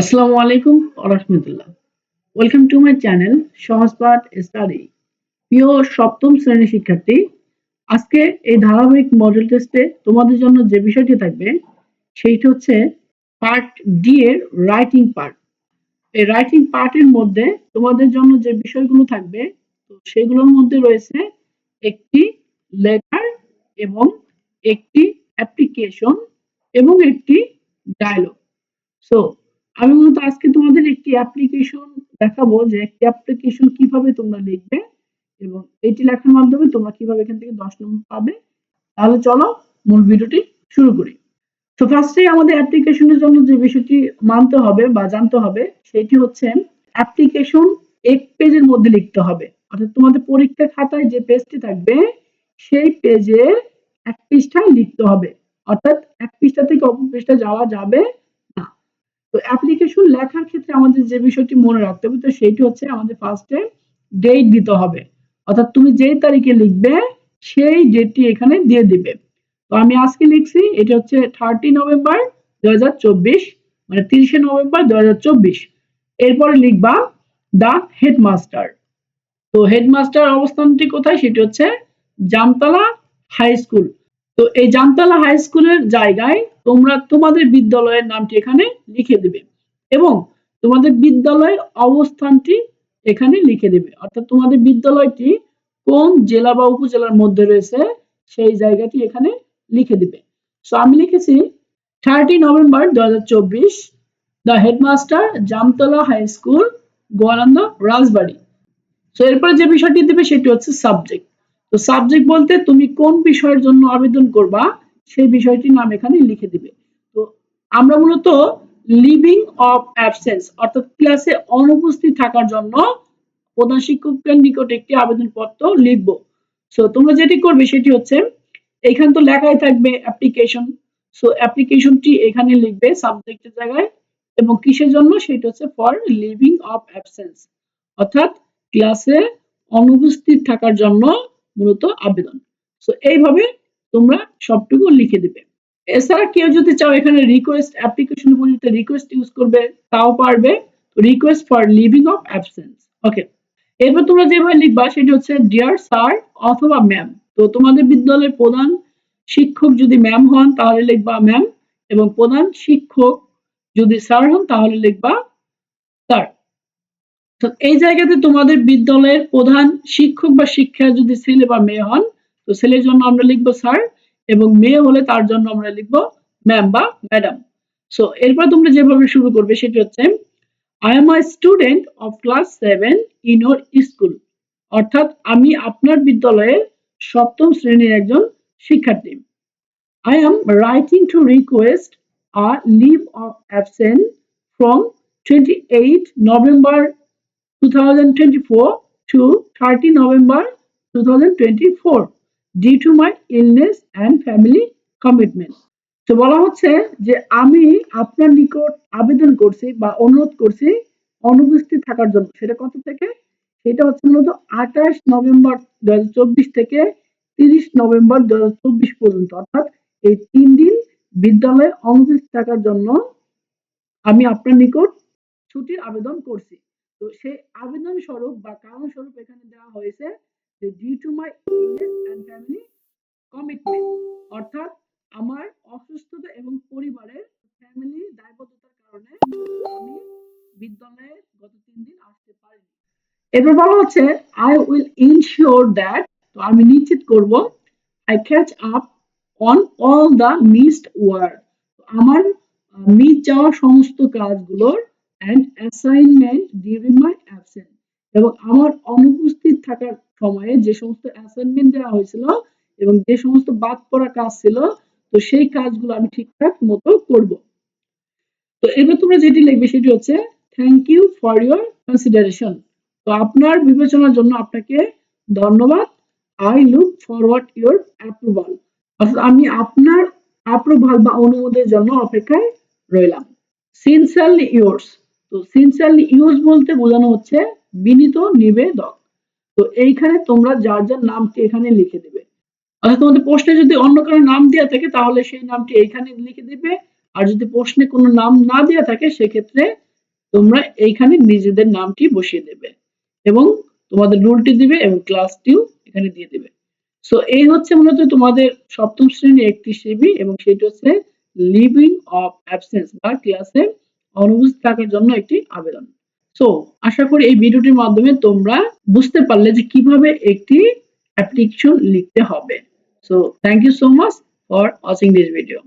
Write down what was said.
আসসালামু আলাইকুম রহমতুল্লাহ। Welcome to my channel Sahajpath study প্রিয় সপ্তম শ্রেণির শিক্ষার্থী, আজকে এই ধারাবাহিক মডেল টেস্টে তোমাদের জন্য যে বিষয়টি থাকবে, সেইটি হচ্ছে পার্ট ডি এর রাইটিং পার্ট এই রাইটিং পার্টের মধ্যে তোমাদের জন্য যে বিষয়গুলো থাকবে, তো সেগুলোর মধ্যে রয়েছে একটি লেটার এবং একটি অ্যাপ্লিকেশন এবং একটি ডায়লগ সো আমি মূলত আজকে তোমাদের একটি অ্যাপ্লিকেশন দেখাবো যে একটি অ্যাপ্লিকেশন কীভাবে তোমরা লিখবে এবং এটি লেখার মাধ্যমে তোমরা কীভাবে এখান থেকে দশ নম্বর পাবে। তাহলে চলো মূল ভিডিওটি শুরু করি। তো ফার্স্টে আমাদের অ্যাপ্লিকেশনের জন্য যে বিষয়টি মানতে হবে বা জানতে হবে, সেটি হচ্ছে অ্যাপ্লিকেশন এক পেজের মধ্যে লিখতে হবে। অর্থাৎ তোমাদের পরীক্ষা খাতায় যে পেজটি থাকবে, সেই পেজের এক পৃষ্ঠায় লিখতে হবে। অর্থাৎ এক পৃষ্ঠা থেকে অপর পৃষ্ঠা যাওয়া যাবে তো অ্যাপ্লিকেশন লেখার ক্ষেত্রে আমাদের যে বিষয়টি মনে রাখতে হবে, তো সেইটি হচ্ছে আমাদের ফার্স্টে ডেট দিতে হবে। অর্থাৎ তুমি যেই তারিখে লিখবে, সেই ডেটটি এখানে দিয়ে দিবে। তো আমি আজকে লিখছি, এটা হচ্ছে থার্টি নভেম্বর দু হাজার চব্বিশ মানে তিরিশে নভেম্বর দু হাজার চব্বিশ। এরপরে লিখবা দা হেডমাস্টার তো হেডমাস্টার অবস্থানটি কোথায়? সেটি হচ্ছে জামতলা হাই স্কুল তো এই জামতলা হাই স্কুলের জায়গায় তোমরা তোমাদের বিদ্যালয়ের নামটি এখানে লিখে দেবে এবং তোমাদের বিদ্যালয়ের অবস্থানটি এখানে লিখে দেবে। অর্থাৎ তোমাদের বিদ্যালয়টি কোন জেলা বা উপজেলার মধ্যে রয়েছে সেই জায়গাটি এখানে লিখে দিবে। সো আমি লিখেছি থার্টি নভেম্বর দু হাজার চব্বিশ the headmaster Jamtala high school Goalanda Rajbari. So এরপরে যে বিষয়টি দেবে সেটি হচ্ছে সাবজেক্ট তো সাবজেক্ট বলতে তুমি কোন বিষয়ের জন্য আবেদন করবা, সেই বিষয়টির নাম এখানে লিখে দিবে। তো আমরা মূলত লিভিং অফ অ্যাবসেন্স অর্থাৎ ক্লাসে অনুপস্থিত থাকার জন্য প্রধান শিক্ষকের নিকট একটি আবেদনপত্র লিখব। সো তোমরা যেটি করবে সেটি হচ্ছে, এখানে তো লেখাই থাকবে অ্যাপ্লিকেশন সো অ্যাপ্লিকেশনটি এখানে লিখবে সাবজেক্টের জায়গায় এবং কিসের জন্য? সেটা হচ্ছে ফর লিভিং অফ অ্যাবসেন্স অর্থাৎ ক্লাসে অনুপস্থিত থাকার জন্য মূলত আবেদন। সো এইভাবে তোমরা সবটুকু লিখে দিবে। এছাড়া কেউ যদি চাও এখানে রিকোয়েস্ট অ্যাপ্লিকেশন পরিবর্তে রিকোয়েস্ট ইউজ করবে, তাও পারবে। Request for living of absence okay এরপর তোমরা যেভাবে লিখবা সেটি হচ্ছে ডিয়ার স্যার অথবা ম্যাম তো তোমাদের বিদ্যালয়ের প্রধান শিক্ষক যদি ম্যাম হন, তাহলে লিখবা ম্যাম এবং প্রধান শিক্ষক যদি স্যার হন, তাহলে লিখবা তো এই জায়গাতে তোমাদের বিদ্যালয়ের প্রধান শিক্ষক বা শিক্ষা যদি ছেলে বা মেয়ে হন, তো ছেলের জন্য আমরা লিখব স্যার এবং মেয়ে হলে তার জন্য আমরা লিখব ম্যাম বা ম্যাডাম। সো এরপর তোমরা যেভাবে শুরু করবে সেটি হচ্ছে I am a student of class seven in our school অর্থাৎ আমি আপনার বিদ্যালয়ের সপ্তম শ্রেণির একজন শিক্ষার্থী। I am writing to request a leave of absent from twenty eight November 2024 to 30 November 2024 due to my illness and family. তো বলা হচ্ছে যে আমি আপনার নিকট আবেদন করছি বা অনুরোধ করছি অনুপস্থিত থাকার জন্য। সেটা কত থেকে? সেটা হচ্ছে মূলত আঠাশ নভেম্বর দু হাজার চব্বিশ থেকে তিরিশ নভেম্বর দু হাজার চব্বিশ পর্যন্ত। অর্থাৎ এই তিন দিন বিদ্যালয়ে অনুপস্থিত থাকার জন্য আমি আপনার নিকট ছুটির আবেদন করছি। তো সেই আবেদন স্বরূপ বা কারণ স্বরূপ এখানে দেওয়া হয়েছে যে due to my illness and family commitment অর্থাৎ আমার অসুস্থতা এবং পরিবারের ফ্যামিলি দায়বদ্ধতার কারণে আমি বিদ্যালয়ে গত তিন দিন আসতে পারিনি। এরপর বলা হচ্ছে আই উইল ইনশিওর দ্যাট তো আমি নিশ্চিত করব I catch up on all the missed word আমার মিস যাওয়া সমস্ত কাজগুলোর and assignment during my absent এবং আমার অনুপস্থিত থাকার সময়ে যে সমস্ত অ্যাসাইনমেন্ট দেওয়া হয়েছিল এবং যে সমস্ত বাদ পড়া কাজ ছিল, তো সেই কাজগুলো আমি ঠিকঠাক মতো করব। তো এবার তোমরা যেটি লিখবে সেটি হচ্ছে thank you for your consideration তো আপনার বিবেচনার জন্য আপনাকে ধন্যবাদ। I look forward your approval অর্থাৎ আমি আপনার অ্যাপ্রুভাল বা অনুমোদনের জন্য অপেক্ষায় রইলাম। সিনসিয়ারলি ইয়োর্স তো সিনসিয়ারলি ইউজ বলতে বোঝানো হচ্ছে বিনীত, নিবেদক। তো এইখানে তোমরা যার যার নামটি এখানে লিখে দেবে। অর্থাৎ তোমাদের প্রশ্নে যদি অন্য কারও নাম দেওয়া থাকে, তাহলে সেই নামটি এইখানে লিখে দিবে। আর যদি প্রশ্নে কোনো নাম না দেওয়া থাকে, সেক্ষেত্রে তোমরা এইখানে নিজেদের নামটি বসিয়ে দেবে এবং তোমাদের রুলটি দিবে এবং ক্লাসটিও এখানে দিয়ে দেবে। সো এই হচ্ছে মূলত তোমাদের সপ্তম শ্রেণির একটি সিবি এবং সেটি হচ্ছে লিভিং অফ অ্যাবসেন্স বা ক্লাসে অনুপস্থিত থাকার জন্য একটি আবেদন। সো আশা করি এই ভিডিওটির মাধ্যমে তোমরা বুঝতে পারলে যে কীভাবে একটি অ্যাপ্লিকেশন লিখতে হবে। So thank you so much for watching this video